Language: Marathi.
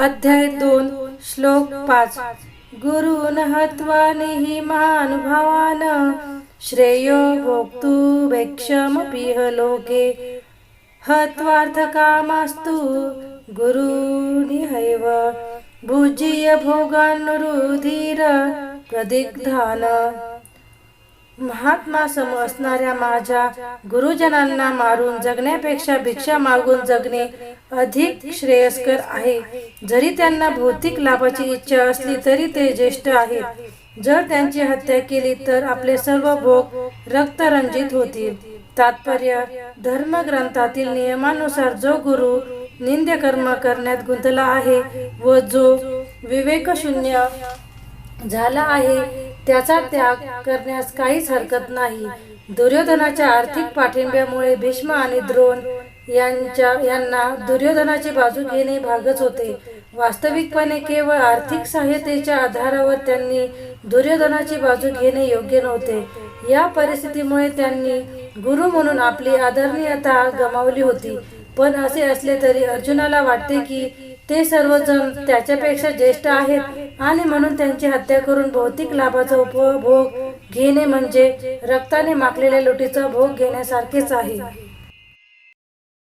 अध्याय दोन श्लोक पाच. गुरुन हत्वा निहि महानुभावान श्रेयो भोक्तु भैक्षमपिह लोके। हत्वार्थकामास्तु गुरुनिहैव। भुजीय भोगानुरुधीर प्रदिग्धान। महात्मा सम असणाऱ्या माझ्या गुरुजनांना मारून जगण्यापेक्षा भिक्षा मागून जगणे अधिक श्रेयस्कर आहे. जरी त्यांना भौतिक लाभाची इच्छा असली तरी ते ज्येष्ठ आहेत. जर त्यांची हत्या केली तर आपले सर्व भोग रक्तरंजित होतील. तात्पर्य धर्मग्रंथातील नियमानुसार जो गुरु निंद्य कर्म करण्यात गुंतला आहे व जो विवेकशून्य झाला आहे त्याचा त्याग करण्यास काहीच हरकत नाही. दुर्योधनाच्या आर्थिक पाठिंब्यामुळे भीष्म आणि द्रोण यांच्या यांना दुर्योधनाची बाजू घेणे भागच होते. वास्तविकपणे केवळ आर्थिक सहाय्यतेच्या आधारावर त्यांनी दुर्योधनाची बाजू घेणे योग्य नव्हते. या परिस्थितीमुळे त्यांनी गुरु म्हणून आपली आदरणीयता गमावली होती. पण असे असले तरी अर्जुनाला वाटते की ते सर्वजण त्याच्यापेक्षा ज्येष्ठ आहेत आणि म्हणून त्यांची हत्या करून भौतिक लाभाचा उपभोग घेणे म्हणजे रक्ताने माखलेल्या लुटीचा भोग घेण्यासारखेच आहे.